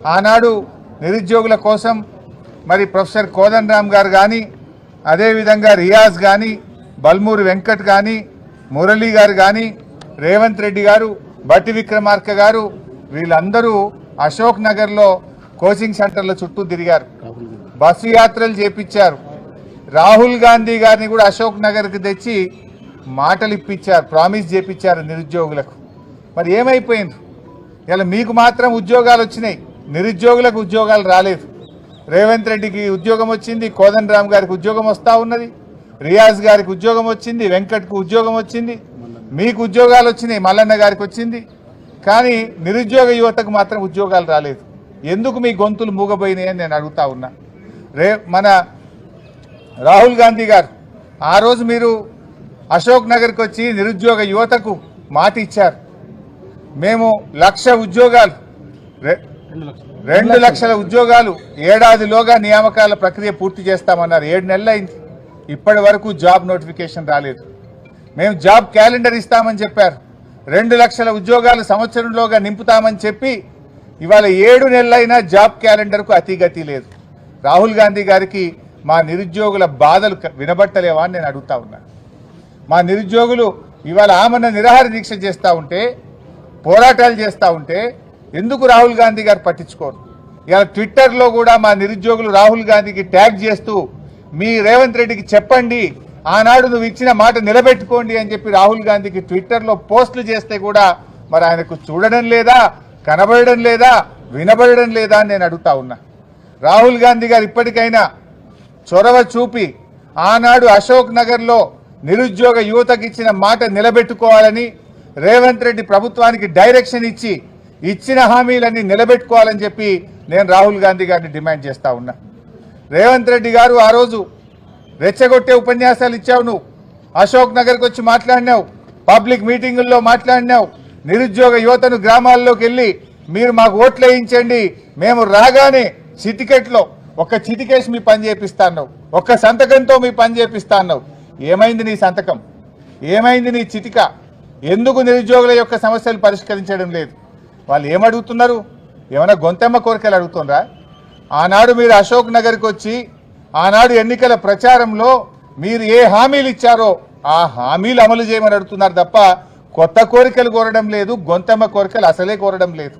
ఆనాడు నిరుద్యోగుల కోసం మరి ప్రొఫెసర్ కోదన్ రామ్ గారు కానీ అదేవిధంగా రియాజ్ కానీ బల్మూరి వెంకట్ కానీ మురళీ గారు కానీ రేవంత్ రెడ్డి గారు బట్టి విక్రమార్క గారు వీళ్ళందరూ అశోక్ నగర్లో కోచింగ్ సెంటర్ల చుట్టూ తిరిగారు. బస్సు యాత్రలు చేపించారు. రాహుల్ గాంధీ గారిని కూడా అశోక్ నగర్కి తెచ్చి మాటలు ఇప్పించారు ప్రామిస్ చేపించారు నిరుద్యోగులకు. మరి ఏమైపోయింది? ఇలా మీకు మాత్రం ఉద్యోగాలు వచ్చినాయి. నిరుద్యోగులకు ఉద్యోగాలు రాలేదు. రేవంత్ రెడ్డికి ఉద్యోగం వచ్చింది కోదన్ రామ్ గారికి ఉద్యోగం వస్తూ ఉన్నది రియాజ్ గారికి ఉద్యోగం వచ్చింది వెంకట్కు ఉద్యోగం వచ్చింది మీకు ఉద్యోగాలు వచ్చినాయి మల్లన్న గారికి వచ్చింది. కానీ నిరుద్యోగ యువతకు మాత్రం ఉద్యోగాలు రాలేదు. ఎందుకు మీ గొంతులు మూగబోయినాయని నేను అడుగుతా ఉన్నా. రే మన రాహుల్ గాంధీ గారు ఆ రోజు మీరు అశోక్ నగర్కి వచ్చి నిరుద్యోగ యువతకు మాట ఇచ్చారు మేము లక్ష ఉద్యోగాలు రే రెండు లక్షల. ఉద్యోగాలు ఏడాదిలోగా నియామకాల ప్రక్రియ పూర్తి చేస్తామన్నారు. ఏడు నెలలు అయింది. ఇప్పటి వరకు జాబ్ నోటిఫికేషన్ రాలేదు. మేము జాబ్ క్యాలెండర్ ఇస్తామని చెప్పారు. రెండు లక్షల ఉద్యోగాలు సంవత్సరంలోగా నింపుతామని చెప్పి ఇవాళ ఏడు నెలలైనా జాబ్ క్యాలెండర్కు అతిగతి లేదు. రాహుల్ గాంధీ గారికి మా నిరుద్యోగుల బాధలు వినబట్టలేవా అని నేను అడుగుతా ఉన్నా. మా నిరుద్యోగులు ఇవాళ ఆమెను నిరాహార దీక్ష చేస్తూ ఉంటే పోరాటాలు చేస్తూ ఉంటే ఎందుకు రాహుల్ గాంధీ గారు పట్టించుకోరు? ఇవాళ ట్విట్టర్లో కూడా మా నిరుద్యోగులు రాహుల్ గాంధీకి ట్యాగ్ చేస్తూ మీ రేవంత్ రెడ్డికి చెప్పండి ఆనాడు నువ్వు ఇచ్చిన మాట నిలబెట్టుకోండి అని చెప్పి రాహుల్ గాంధీకి ట్విట్టర్లో పోస్టులు చేస్తే కూడా మరి ఆయనకు చూడడం లేదా కనబడడం లేదా వినబడడం లేదా అని నేను అడుగుతా ఉన్నా. రాహుల్ గాంధీ గారు ఇప్పటికైనా చొరవ చూపి ఆనాడు అశోక్ నగర్లో నిరుద్యోగ యువతకు ఇచ్చిన మాట నిలబెట్టుకోవాలని రేవంత్ రెడ్డి ప్రభుత్వానికి డైరెక్షన్ ఇచ్చి ఇచ్చిన హామీలన్నీ నిలబెట్టుకోవాలని చెప్పి నేను రాహుల్ గాంధీ గారిని డిమాండ్ చేస్తా ఉన్నా. రేవంత్ రెడ్డి గారు ఆ రోజు రెచ్చగొట్టే ఉపన్యాసాలు ఇచ్చావు నువ్వు. అశోక్ నగర్కి వచ్చి మాట్లాడినావు. పబ్లిక్ మీటింగుల్లో మాట్లాడినావు. నిరుద్యోగ యువతను గ్రామాల్లోకి వెళ్ళి మీరు మాకు ఓట్లు వేయించండి. మేము రాగానే చిటికెట్లో ఒక చిటికేసి మీ పని చేపిస్తాన్నావు. ఒక్క సంతకంతో మీ పని చేపిస్తాన్నావు. ఏమైంది నీ సంతకం? ఏమైంది నీ చిటిక? ఎందుకు నిరుద్యోగుల యొక్క సమస్యలు పరిష్కరించడం లేదు? వాళ్ళు ఏమడుగుతున్నారు? ఏమైనా గొంతెమ్మ కోరికలు అడుగుతున్నారా ఆనాడు మీరు అశోక్ నగర్కి వచ్చి ఆనాడు ఎన్నికల ప్రచారంలో మీరు ఏ హామీలు ఇచ్చారో ఆ హామీలు అమలు చేయమని అడుగుతున్నారు తప్ప కొత్త కోరికలు కోరడం లేదు గొంతెమ్మ కోరికలు అసలే కోరడం లేదు.